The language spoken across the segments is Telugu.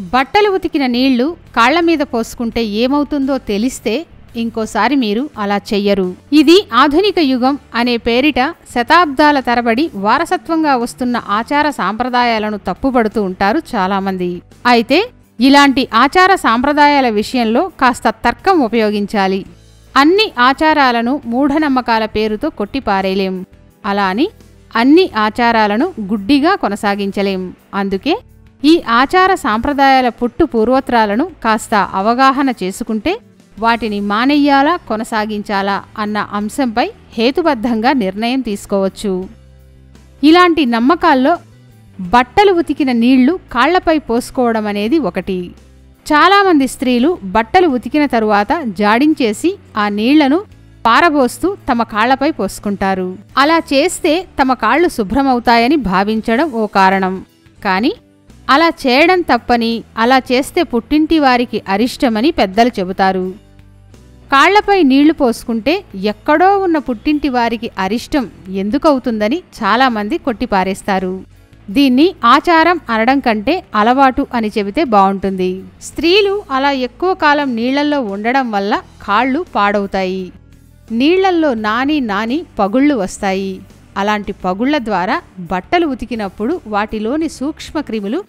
బట్టలు ఉతికిన నీళ్ళు కాళ్ళ మీద పోసుకుంటే ఏమవుతుందో తెలిస్తే ఇంకోసారి మీరు అలా చెయ్యరు. ఇది ఆధునిక యుగం అనే పేరిట శతాబ్దాల తరబడి వారసత్వంగా వస్తున్న ఆచార సాంప్రదాయాలను తప్పుపడుతూ ఉంటారు చాలామంది. అయితే ఇలాంటి ఆచార సాంప్రదాయాల విషయంలో కాస్త తర్కం ఉపయోగించాలి. అన్ని ఆచారాలను మూఢనమ్మకాల పేరుతో కొట్టిపారేలేం. అలా అని అన్ని ఆచారాలను గుడ్డిగా కొనసాగించలేం. అందుకే ఈ ఆచార సాంప్రదాయాల పుట్టు పూర్వత్రాలను కాస్త అవగాహన చేసుకుంటే వాటిని మానెయ్యాలా కొనసాగించాలా అన్న అంశంపై హేతుబద్ధంగా నిర్ణయం తీసుకోవచ్చు. ఇలాంటి నమ్మకాల్లో బట్టలు ఉతికిన నీళ్ళు కాళ్ళపై పోసుకోవడం అనేది ఒకటి. చాలామంది స్త్రీలు బట్టలు ఉతికిన తరువాత జాడించేసి ఆ నీళ్ళను పారబోస్తూ తమ కాళ్ళపై పోసుకుంటారు. అలా చేస్తే తమ కాళ్ళు శుభ్రమవుతాయని భావించడం ఓ కారణం. కానీ అలా చేయడం తప్పని అలా చేస్తే పుట్టింటి వారికి అరిష్టమని పెద్దలు చెబుతారు. కాళ్ళపై నీళ్ళు పోసుకుంటే ఎక్కడో ఉన్న పుట్టింటి వారికి అరిష్టం ఎందుకవుతుందని చాలామంది కొట్టిపారేస్తారు. దీన్ని ఆచారం అనడం కంటే అలవాటు అని చెబితే బాగుంటుంది స్త్రీలు అలా ఎక్కువ కాలం నీళ్ళల్లో ఉండడం వల్ల కాళ్ళు పాడవుతాయి. నీళ్ళల్లో నాని నాని పగుళ్ళు వస్తాయి. అలాంటి పగుళ్ళ ద్వారా బట్టలు ఉతికినప్పుడు వాటిలోని సూక్ష్మ క్రిములు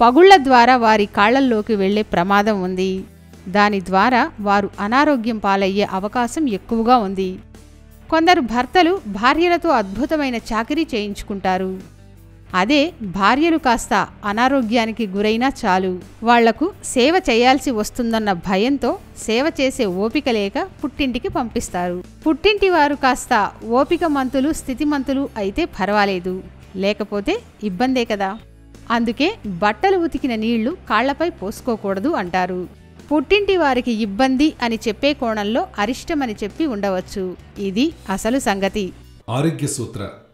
పగుళ్ళ ద్వారా వారి కాళ్ళల్లోకి వెళ్ళే ప్రమాదం ఉంది. దాని ద్వారా వారు అనారోగ్యం పాలయ్యే అవకాశం ఎక్కువగా ఉంది. కొందరు భర్తలు భార్యలతో అద్భుతమైన చాకరీ చేయించుకుంటారు. అదే భార్యలు కాస్త అనారోగ్యానికి గురైనా చాలు. వాళ్ళకు సేవ చేయాల్సి వస్తుందన్న భయంతో సేవ చేసే ఓపిక లేక పుట్టింటికి పంపిస్తారు. పుట్టింటి వారు కాస్త ఓపిక మంతులు స్థితిమంతులు అయితే పర్వాలేదు. లేకపోతే ఇబ్బందే కదా. అందుకే బట్టలు ఉతికిన నీళ్ళు కాళ్ళపై పోసుకోకూడదు అంటారు. పుట్టింటి వారికి ఇబ్బంది అని చెప్పే కోణంలో అరిష్టమని చెప్పి ఉండవచ్చు. ఇది అసలు సంగతి. ఆరోగ్య సూత్ర.